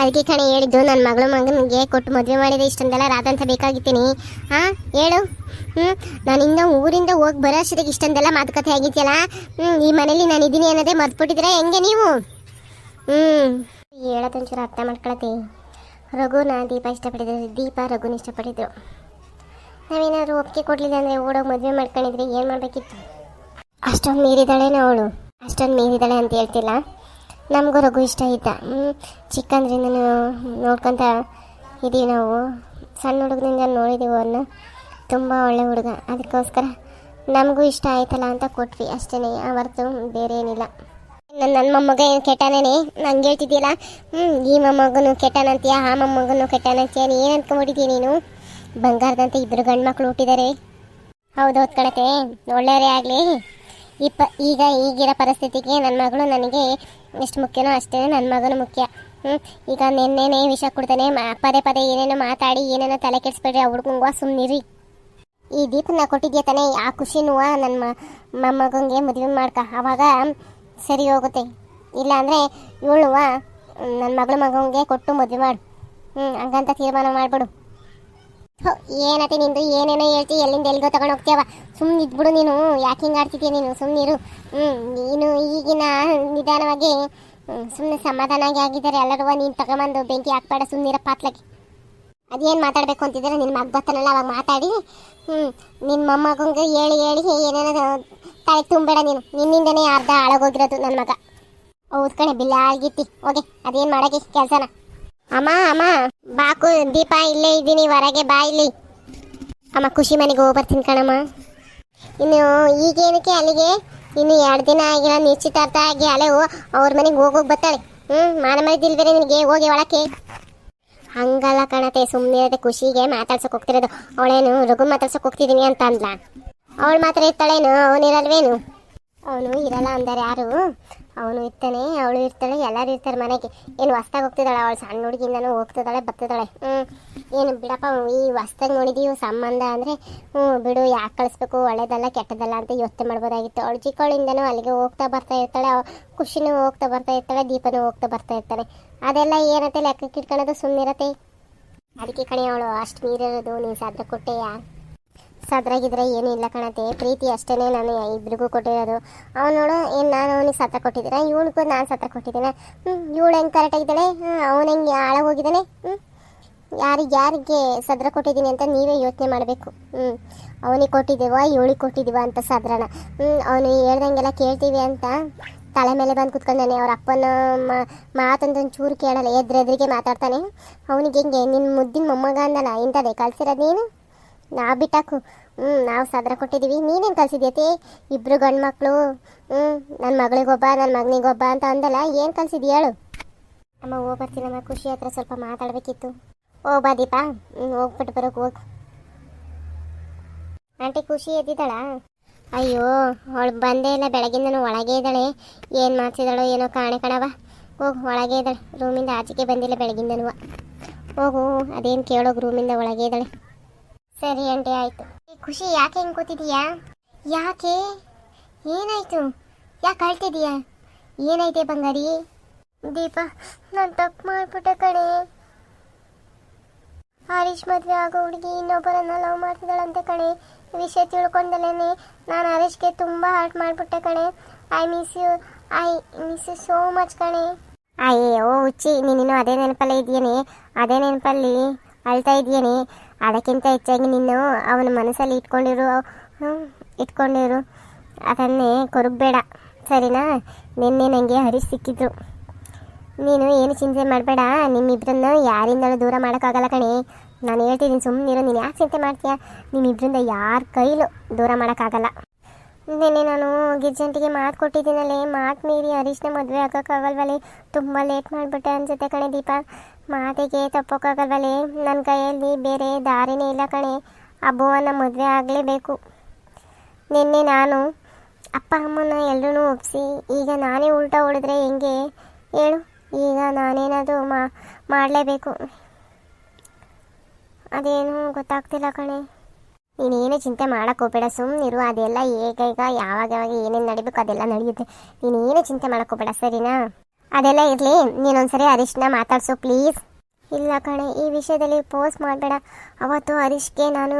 ಅದಕ್ಕೆ ಕಣೆ ಹೇಳಿದ್ದು ನನ್ನ ಮಗಳು ಮಗನಿಗೆ ಕೊಟ್ಟು ಮದುವೆ ಮಾಡಿದೆ ಇಷ್ಟೊಂದೆಲ್ಲ ರಾಧಾಂತ ಬೇಕಾಗಿತ್ತೀನಿ ಹಾಂ ಹೇಳು. ಹ್ಞೂ ನಾನಿಂದ ಊರಿಂದ ಹೋಗಿ ಬರೋ ಅಷ್ಟೊತ್ತಿಗೆ ಇಷ್ಟೊಂದೆಲ್ಲ ಮಾತುಕತೆ ಆಗಿದ್ಯಲ್ಲ? ಹ್ಞೂ ಈ ಮನೇಲಿ ನಾನು ಇದ್ದೀನಿ ಅನ್ನೋದೇ ಮರ್ತ್ಬಿಟ್ಟಿದ್ರೆ ಹೆಂಗೆ ನೀವು? ಹ್ಞೂ ಹೇಳೋದೊಂಚೂರು ಅರ್ಥ ಮಾಡ್ಕೊಳತಿ. ರಘುನ ದೀಪ ಇಷ್ಟಪಡಿದ್ರು ದೀಪ ರಘುನ ಇಷ್ಟಪಡಿದ್ರು ನಾವೇನಾದ್ರು ಒಪ್ಪಿಗೆ ಕೊಡಲಿಲ್ಲ ಅಂದರೆ ಓಡೋಗಿ ಮದುವೆ ಮಾಡ್ಕೊಂಡಿದ್ರೆ ಏನು ಮಾಡಬೇಕಿತ್ತು? ಅಷ್ಟೊಂದು ಮೀರಿದಾಳೇನೋ ಅವಳು. ಅಷ್ಟೊಂದು ಮೀರಿದಾಳೆ ಅಂತ ಹೇಳ್ತಿಲ್ಲ. ನಮಗೂ ರಘು ಇಷ್ಟ ಇದ್ದ ಚಿಕ್ಕಂದ್ರಿಂದ ನೋಡ್ಕೊತ ಇದೀವಿ ನಾವು. ಸಣ್ಣ ಹುಡುಗನಿಂದ ನೋಡಿದ್ದೀವಿ ಅವನ್ನ ತುಂಬ ಒಳ್ಳೆ ಹುಡುಗ. ಅದಕ್ಕೋಸ್ಕರ ನಮಗೂ ಇಷ್ಟ ಆಯ್ತಲ್ಲ ಅಂತ ಕೊಟ್ವಿ ಅಷ್ಟೇ ಹೊರತು ಬೇರೆ ಏನಿಲ್ಲ. ನನ್ನ ನನ್ನ ಮೊಮ್ಮಗ ಏನು ಕೆಟ್ಟನೇನೆ? ನಂಗೆ ಹೇಳ್ತಿದ್ದೀಯಲ್ಲ? ಹ್ಞೂ ಈ ಮೊಮ್ಮಗನು ಕೆಟ್ಟನಂತೀಯ? ಆ ಮೊಮ್ಮಗನು ಕೆಟ್ಟನಂತೀಯ ಏನು ಅನ್ಕೊಂಬಿಟ್ಟಿದ್ದೀಯ ನೀನು? ಬಂಗಾರದಂತೆ ಇಬ್ಬರು ಗಂಡು ಮಕ್ಕಳು ಹುಟ್ಟಿದ್ದಾರೆ ಹೌದು ಕಣತೆ ಒಳ್ಳೆಯವರೇ ಆಗಲಿ. ಇಪ್ಪ ಈಗ ಈಗಿರೋ ಪರಿಸ್ಥಿತಿಗೆ ನನ್ನ ಮಗಳು ನನಗೆ ಎಷ್ಟು ಮುಖ್ಯನೋ ಅಷ್ಟೇ ನನ್ನ ಮಗನು ಮುಖ್ಯ. ಹ್ಞೂ ಈಗ ನಿನ್ನೆನೇ ವಿಷ ಕೊಡ್ತಾನೆ ಪದೇ ಪದೇ ಏನೇನೋ ಮಾತಾಡಿ, ಏನೇನೋ ತಲೆ ಕೆಡಿಸ್ಬೇಡ್ರಿ ಆ ಹುಡ್ಗಂಗ ಸುಮ್ಮನಿರಿ ಈ ದೀಪನ ಕೊಟ್ಟಿದ್ಯಾ ತಾನೇ, ಆ ಖುಷಿನೂ ನನ್ನ ಮೊಮ್ಮಗಂಗೆ ಮದುವೆ ಮಾಡ್ಕ. ಅವಾಗ ಸರಿ ಹೋಗುತ್ತೆ. ಇಲ್ಲ ಅಂದರೆ ಇವಳು ನನ್ನ ಮಗಳ ಮಗಂಗೆ ಕೊಟ್ಟು ಮದುವೆ ಮಾಡು. ಹ್ಞೂ ಹಂಗಂತ ತೀರ್ಮಾನ ಮಾಡಿಬಿಡು. ಏನತ್ತೆ ನಿಂದು? ಏನೇನೋ ಹೇಳ್ತಿ, ಎಲ್ಲಿಂದ ಎಲ್ಲಿಗೋ ತಗೊಂಡು ಹೋಗ್ತೀಯವ ಸುಮ್ಮನೆ ಇದ್ಬಿಡು ನೀನು. ಯಾಕೆ ಹಿಂಗೆ ಆಡ್ತಿದ್ಯಾ ನೀನು? ಸುಮ್ಮನಿರು ಹ್ಞೂ ನೀನು ಈಗಿನ ನಿಧಾನವಾಗಿ ಸುಮ್ಮನೆ ಸಮಾಧಾನಾಗಿ ಆಗಿದ್ದಾರೆ ಎಲ್ಲರೂ. ನೀನು ತಗೊಂಬಂದು ಬೆಂಕಿ ಹಾಕ್ಬೇಡ ಸುಮ್ಮನಿರ ಪಾತ್ಲಕ್ಕೆ ಅದೇನು ಮಾತಾಡಬೇಕು ಅಂತಿದ್ರೆ ನಿನ್ನ ಮಗ ಬರ್ತಾನಲ್ಲ, ಅವಾಗ ಮಾತಾಡಿ. ಹ್ಞೂ ನಿನ್ನ ಮೊಮ್ಮಗಂಗೆ ಹೇಳಿ ಹೇಳಿ ಏನೇನೋ ತಲೆ ತುಂಬಬೇಡ ನೀನು. ನಿನ್ನಿಂದನೇ ಅರ್ಧ ಹಾಳಾಗೋಗಿರೋದು ನನ್ನ ಮಗ. ಓದ್ಕೊಂಡೆ ಕಣೆ ಬಿಲ್ಲ ಆಗಿತ್ತಿ ಓಕೆ ಅದೇನು ಮಾಡೋಕೆ ಕೆಲಸನ. ಅಮ್ಮ ಅಮ್ಮ. ಬಾಕು ದೀಪ ಇಲ್ಲೇ ಇದ್ದೀನಿ, ಹೊರಗೆ ಬಾ ಇಲ್ಲಿ. ಅಮ್ಮ, ಖುಷಿ ಮನೆಗೆ ಹೋಗಿ ಬರ್ತೀನಿ ಕಣಮ್ಮ. ಇನ್ನು ಈಗೇನಕ್ಕೆ ಅಲ್ಲಿಗೆ? ಇನ್ನು ಎರಡು ದಿನ ಆಗಿಲ್ಲ, ನಿಶ್ಚಿತಾರ್ಥ ಆಗಿ ಅಲೆವು ಅವ್ರ ಮನೆಗೆ ಹೋಗೋಗಿ ಬರ್ತಾಳೆ. ಹ್ಞೂ ಮಾನ ಮರಿದಿಲ್ಬೇರೆ ನಿನಗೆ ಹೋಗಿ ಒಳಕ್ಕೆ? ಹಂಗಲ್ಲ ಕಣತೆ ಸುಮ್ಮನೆ ಇರತ್ತೆ ಖುಷಿಗೆ ಮಾತಾಡ್ಸೋಕೆ ಹೋಗ್ತಿರೋದು. ಅವಳೇನು ರಘು ಮಾತಾಡ್ಸೋಕೆ ಹೋಗ್ತಿದ್ದೀನಿ ಅಂತ ಅಂದ್ಲ? ಅವಳು ಮಾತ್ರ ಇರ್ತಾಳೇನು? ಅವನಿರಲ್ವೇನು ಅವನು ಇರಲ್ಲ ಅಂದಾರೆ ಯಾರು? ಅವನು ಇರ್ತಾನೆ, ಅವಳು ಇರ್ತಾಳೆ, ಎಲ್ಲರೂ ಇರ್ತಾರೆ ಮನೆಗೆ. ಏನು ಹೊಸ್ದಾಗಿ ಹೋಗ್ತಿದ್ದಾಳೆ ಅವಳು? ಸಣ್ಣ ಹುಡುಗಿಂದನೂ ಹೋಗ್ತಿದ್ದಾಳೆ ಬರ್ತಿದ್ದಾಳೆ ಹ್ಞೂ ಏನು ಬಿಡಪ್ಪ ಈ ಹೊಸ್ದಾಗಿ ನೋಡಿದೀವಿ, ಸಂಬಂಧ ಅಂದರೆ, ಹ್ಞೂ, ಬಿಡು, ಯಾಕೆ ಕಳಿಸ್ಬೇಕು, ಒಳ್ಳೇದಲ್ಲ, ಕೆಟ್ಟದಲ್ಲ ಅಂತ ಯೋಚನೆ ಮಾಡ್ಬೋದಾಗಿತ್ತು. ಅವಳು ಚಿಕ್ಕವಳಿಂದನೂ ಅಲ್ಲಿಗೆ ಹೋಗ್ತಾ ಬರ್ತಾ ಇರ್ತಾಳೆ, ಅವ ಖುಷಿನೂ ಹೋಗ್ತಾ ಬರ್ತಾ ಇರ್ತಾಳೆ, ದೀಪನೂ ಹೋಗ್ತಾ ಬರ್ತಾ ಇರ್ತಾಳೆ. ಅದೆಲ್ಲ ಏನಂತೆ ಲೆಕ್ಕಕ್ಕೆ ಇಟ್ಕೊಳ್ಳೋದು ಸುಮ್ಮನಿರತ್ತೆ ಅದಕ್ಕೆ ಕಣೆ ಅವಳು, ಅಷ್ಟು ನೀರಿರೋದು ನೀನು ಸಾಧ್ಯ ಕೊಟ್ಟೆಯ? ಸದ್ರಾಗಿದ್ರೆ ಏನೂ ಇಲ್ಲ ಕಣತೆ. ಪ್ರೀತಿ ಅಷ್ಟೇ ನಾನು ಇಬ್ರಿಗೂ ಕೊಟ್ಟಿರೋದು. ಅವ್ನು ನೋಡು, ಏನು ನಾನು ಅವನಿಗೆ ಸತ್ರ ಕೊಟ್ಟಿದ್ದೀನಿ ಇವನಿಗೂ ನಾನು ಸತ್ರ ಕೊಟ್ಟಿದ್ದೀನಿ? ಹ್ಞೂ ಇವಳು ಹೆಂಗೆ ಕರೆಕ್ಟಾಗಿದ್ದಾಳೆ ಅವನು ಹೆಂಗೆ ಹಾಳಾಗೋಗಿದ್ದಾನೆ ಹ್ಞೂ ಯಾರಿಗೆ ಯಾರಿಗೆ ಸದ್ರ ಕೊಟ್ಟಿದ್ದೀನಿ ಅಂತ ನೀವೇ ಯೋಚನೆ ಮಾಡಬೇಕು. ಹ್ಞೂ ಅವನಿಗೆ ಕೊಟ್ಟಿದ್ದೀವ, ಇವಳಿಗೆ ಕೊಟ್ಟಿದ್ದೀವ ಅಂತ ಸದ್ರನ ಹ್ಞೂ ಅವನು ಹೇಳ್ದಂಗೆಲ್ಲ ಕೇಳ್ತೀವಿ ಅಂತ ತಲೆ ಮೇಲೆ ಬಂದು ಕುತ್ಕೊಂಡಾನೆ. ಅವ್ರ ಅಪ್ಪನ ಮಾತಂದ್ರೆ ಚೂರು ಕೇಳಲ್ಲ ಎದ್ರೆದ್ರಿಗೆ ಮಾತಾಡ್ತಾನೆ. ಅವನಿಗೆ ಹೆಂಗೆ ನಿನ್ನ ಮುದ್ದಿನ ಮೊಮ್ಮಗ ಅಂದಲ್ಲ ಇಂಥದೇ ಕಳ್ಸಿರೋದು ನೀನು? ನಾ ಬಿಟ್ಟಾಕು. ಹ್ಞೂ ನಾವು ಸದ್ರ ಕೊಟ್ಟಿದ್ದೀವಿ ನೀನೇನು ಕಲಿಸಿದ್ಯತಿ ಇಬ್ಬರು ಗಂಡು ಮಕ್ಕಳು ಹ್ಞೂ ನನ್ನ ಮಗಳಿಗೊಬ್ಬ ನನ್ನ ಮಗನಿಗೊಬ್ಬ ಅಂತ ಅಂದಲ್ಲ, ಏನು ಕಲಿಸಿದ್ಯ ಹೇಳು? ಅಮ್ಮ, ಹೋಗಿ ಬರ್ತೀನಮ್ಮ ಖುಷಿ ಹತ್ರ ಸ್ವಲ್ಪ ಮಾತಾಡಬೇಕಿತ್ತು. ಓ, ಬಾ ದೀಪಾ. ಹ್ಞೂ ಹೋಗ್ಬಿಟ್ಟು ಬರೋಕೆ ಹೋಗ್. ಆಂಟಿ, ಖುಷಿ ಎದ್ದಿದ್ದಾಳ? ಅಯ್ಯೋ, ಅವಳು ಬಂದೇ ಇಲ್ಲ. ಬೆಳಗಿಂದನೂ ಒಳಗೆ ಇದ್ದಾಳೆ. ಏನು ಮಾಡ್ತಿದ್ದಾಳೋ ಏನೋ ಕಾಣೆ ಕಣವ ಹೋಗಿ, ಒಳಗೆ ಇದ್ದಾಳೆ. ರೂಮಿಂದ ಆಚೆಗೆ ಬಂದಿಲ್ಲ ಬೆಳಗಿಂದನೂ ಹೋಗು, ಅದೇನು ಕೇಳೋಗಿ ರೂಮಿಂದ ಒಳಗೆ ಇದ್ದಾಳೆ. ಸರಿ ಅಂಟಿ, ಆಯ್ತು. ಖುಷಿ, ಯಾಕೆ ಹಿಂಗೆ ಯಾಕೆ? ಏನಾಯ್ತು? ಯಾಕೆ ಅಳ್ತಿದೀಯಾ? ಏನಾಯ್ತೆ ಬಂಗಾರಿ? ದೀಪ, ನಾನು ತಪ್ಪು ಮಾಡ್ಬಿಟ್ಟೆ ಕಣೆ. ಹರೀಶ್ ಮದುವೆ ಆಗೋ ಹುಡುಗಿ ಇನ್ನೊಬ್ಬರನ್ನ ಲವ್ ಮಾಡ್ತಿದ್ದಾಳಂತೆ ಕಣೆ. ವಿಷಯ ತಿಳ್ಕೊಂಡಲೇನೆ ನಾನು ಹರೀಶ್ಗೆ ತುಂಬ ಹರ್ಟ್ ಮಾಡಿಬಿಟ್ಟೆ ಕಣೆ. I miss you I miss you so much ಕಣೆ. ಅಯ್ಯೋ ಹುಚ್ಚಿ ನೀನು ಅದೇ ನೆನಪಲ್ಲೇ ಇದೆಯೇನೆ? ಅದೇ ನೆನಪಲ್ಲಿ ಅಳ್ತಾ ಇದೆಯೇನೆ ಅದಕ್ಕಿಂತ ಹೆಚ್ಚಾಗಿ ನೀನು ಅವನ ಮನಸ್ಸಲ್ಲಿ ಇಟ್ಕೊಂಡಿರು ಇಟ್ಕೊಂಡಿರು. ಅದನ್ನೇ ಕೊರಗಬೇಡ, ಸರಿನಾ? ನಿನ್ನೆ ನನಗೆ ಹರೀಶ್ ಸಿಕ್ಕಿದ್ರು. ನೀನು ಏನು ಚಿಂತೆ ಮಾಡಬೇಡ ನಿಮ್ಮಿಬ್ಬರನ್ನ ಯಾರಿಂದಲೂ ದೂರ ಮಾಡೋಕ್ಕಾಗಲ್ಲ ಕಣೆ. ನಾನು ಹೇಳ್ತಿದ್ದೀನಿ ಸುಮ್ಮನೆ ನೀನು ಯಾಕೆ ಚಿಂತೆ ಮಾಡ್ತೀಯ? ನಿಮ್ಮಿಬ್ಬರಿಂದ ಯಾರ ಕೈಲೂ ದೂರ ಮಾಡೋಕ್ಕಾಗಲ್ಲ. ನಿನ್ನೆ ನಾನು ಗಿರ್ಜಂಟಿಗೆ ಮಾತು ಕೊಟ್ಟಿದ್ದೀನಲ್ಲೇ, ಮಾತು ಮೀರಿ ಹರೀಶ್ನ ಮದುವೆ ಆಗೋಕ್ಕಾಗಲ್ವಲೆ ತುಂಬ ಲೇಟ್ ಮಾಡಿಬಿಟ್ಟೆ ಅನ್ಸುತ್ತೆ ಕಣೆ ದೀಪ. ಮಾತಿಗೆ ತಪ್ಪೋಕ್ಕಾಗಲ್ವಲೆ ನನ್ನ ಕೈಯಲ್ಲಿ ಬೇರೆ ದಾರಿನೇ ಇಲ್ಲ ಕಣೆ. ಅಬ್ಬುವನ ಮದುವೆ ಆಗಲೇಬೇಕು. ನಿನ್ನೆ ನಾನು ಅಪ್ಪ ಅಮ್ಮನ ಎಲ್ಲರೂ ಒಪ್ಪಿಸಿ ಈಗ ನಾನೇ ಉಲ್ಟಾ ಹೊಡೆದ್ರೆ ಹೆಂಗೆ? ಹೇಳು, ಈಗ ನಾನೇನಾದರೂ ಮಾಡಲೇಬೇಕು. ಅದೇನು ಗೊತ್ತಾಗ್ತಿಲ್ಲ ಕಣೆ. ನೀನೇನು ಚಿಂತೆ ಮಾಡಕ್ಕೆ ಹೋಗ್ಬೇಡ. ಸುಮ್ಮನಿರು ಅದೆಲ್ಲ ಈಗ ಯಾವಾಗ ಯಾವಾಗ ಏನೇನು ನಡಿಬೇಕು ಅದೆಲ್ಲ ನಡೆಯುತ್ತೆ. ನೀನೇನು ಚಿಂತೆ ಮಾಡಕ್ಕೆ ಹೋಗ್ಬೇಡ, ಸರಿನಾ? ಅದೆಲ್ಲ ಇರಲಿ, ನೀನೊಂದ್ಸರಿ ಹರೀಶ್ನ ಮಾತಾಡಿಸು, ಪ್ಲೀಸ್. ಇಲ್ಲ ಕಣೆ, ಈ ವಿಷಯದಲ್ಲಿ ಪೋಸ್ಟ್ ಮಾಡಬೇಡ. ಅವತ್ತು ಹರೀಶ್ಗೆ ನಾನು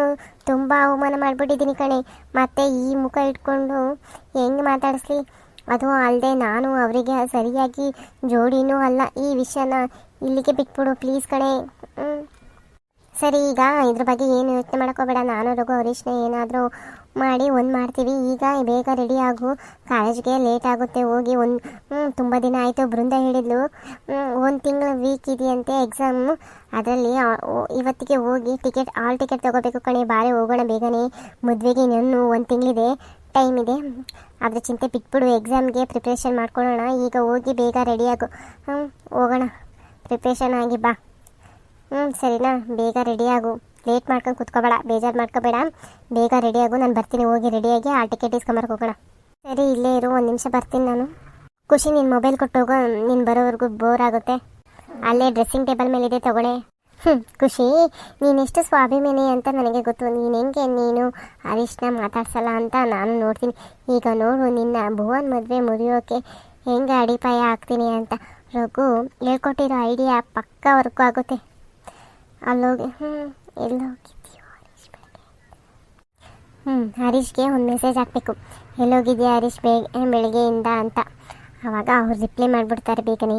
ತುಂಬ ಅವಮಾನ ಮಾಡಿಬಿಟ್ಟಿದ್ದೀನಿ ಕಣೆ. ಮತ್ತೆ ಈ ಮುಖ ಇಟ್ಕೊಂಡು ಹೆಂಗೆ ಮಾತಾಡಿಸ್ಲಿ? ಅದು ಅಲ್ಲದೆ ನಾನು ಅವರಿಗೆ ಸರಿಯಾಗಿ ಜೋಡಿನೂ ಅಲ್ಲ. ಈ ವಿಷಯನ ಇಲ್ಲಿಗೆ ಬಿಟ್ಬಿಡು, ಪ್ಲೀಸ್ ಕಣೆ. ಸರಿ, ಈಗ ಇದ್ರ ಬಗ್ಗೆ ಏನು ಯೋಚನೆ ಮಾಡ್ಕೋಬೇಡ. ನಾನು, ರಘು, ಹರೀಶ್ನ ಏನಾದರೂ ಮಾಡಿ ಒಂದು ಮಾಡ್ತೀವಿ. ಈಗ ಬೇಗ ರೆಡಿ ಆಗು. ಕಾಲೇಜ್ಗೆ ಲೇಟ್ ಆಗುತ್ತೆ. ಹೋಗಿ ಒಂದು ತುಂಬ ದಿನ ಆಯಿತು. ಬೃಂದ ಹೇಳಿದ್ಲು. ಒಂದು ತಿಂಗಳು ವೀಕ್ ಇದೆಯಂತೆ ಎಕ್ಸಾಮು ಅದರಲ್ಲಿ ಇವತ್ತಿಗೆ ಹೋಗಿ ಟಿಕೆಟ್ ಆಲ್ ಟಿಕೆಟ್ ತೊಗೋಬೇಕು ಕಣೆ. ಬಾರಿ ಹೋಗೋಣ ಬೇಗನೆ. ಮದುವೆಗೆ ಇನ್ನೂ ಒಂದು ತಿಂಗಳಿದೆ. ಟೈಮ್ ಇದೆ. ಅದ್ರ ಚಿಂತೆ ಬಿಟ್ಬಿಡು. ಎಕ್ಸಾಮ್ಗೆ ಪ್ರಿಪ್ರೇಷನ್ ಮಾಡ್ಕೊಳ್ಳೋಣ. ಈಗ ಹೋಗಿ ಬೇಗ ರೆಡಿ ಆಗು. ಹ್ಞೂ ಹೋಗೋಣ. ಪ್ರಿಪ್ರೇಷನ್ ಆಗಿ ಬಾ. ಹ್ಞೂ ಸರಿನಾ? ಬೇಗ ರೆಡಿ ಆಗು. ಲೇಟ್ ಮಾಡ್ಕೊಂಡು ಕುತ್ಕೋಬೇಡ. ಬೇಜಾರು ಮಾಡ್ಕೋಬೇಡ. ಬೇಗ ರೆಡಿ ಆಗು. ನಾನು ಬರ್ತೀನಿ. ಹೋಗಿ ರೆಡಿಯಾಗಿ ಆ ಟಿಕೆಟ್ ಇಸ್ಕೊಂಬರ್ಕ್ ಹೋಗೋಣ. ಸರಿ, ಇಲ್ಲೇ ಇರು. ಒಂದು ನಿಮಿಷ ಬರ್ತೀನಿ ನಾನು. ಖುಷಿ ನಿನ್ನ ಮೊಬೈಲ್ ಕೊಟ್ಟು ಹೋಗೋ ನೀನು ಬರೋವರೆಗೂ ಬೋರ್ ಆಗುತ್ತೆ. ಅಲ್ಲೇ ಡ್ರೆಸ್ಸಿಂಗ್ ಟೇಬಲ್ ಮೇಲೆ ಇದೆ ತಗೊಳೆ ಹ್ಞೂ ಖುಷಿ ನೀನೆಷ್ಟು ಸ್ವಾಭಿಮಾನಿ ಅಂತ ನನಗೆ ಗೊತ್ತು. ನೀನು ಹೆಂಗೆ ನೀನು ಹರೀಶ್ನ ಮಾತಾಡ್ಸಲ್ಲ ಅಂತ ನಾನು ನೋಡ್ತೀನಿ. ಈಗ ನೋಡು, ನಿನ್ನ ಭುವನ್ ಮದುವೆ ಮುರಿಯೋಕೆ ಹೆಂಗೆ ಅಡಿಪಾಯ ಆಗ್ತೀನಿ ಅಂತ. ರಘು, ಹೇಳ್ಕೊಟ್ಟಿರೋ ಐಡಿಯಾ ಪಕ್ಕ ವರ್ಕು ಆಗುತ್ತೆ. ಅಲ್ಲೋಗಿ ಹ್ಞೂ ಹರೀಶ್ ಬೆಳಗ್ಗೆ ಹ್ಞೂ ಹರೀಶ್ಗೆ ಒಂದು ಮೆಸೇಜ್ ಹಾಕಬೇಕು. ಎಲ್ಲೋಗಿದ್ಯಾ ಹರೀಶ್ ಬೇಗ ಬೆಳಗ್ಗೆಯಿಂದ ಅಂತ. ಆವಾಗ ಅವ್ರು ರಿಪ್ಲೈ ಮಾಡಿಬಿಡ್ತಾರೆ ಬೇಗನೆ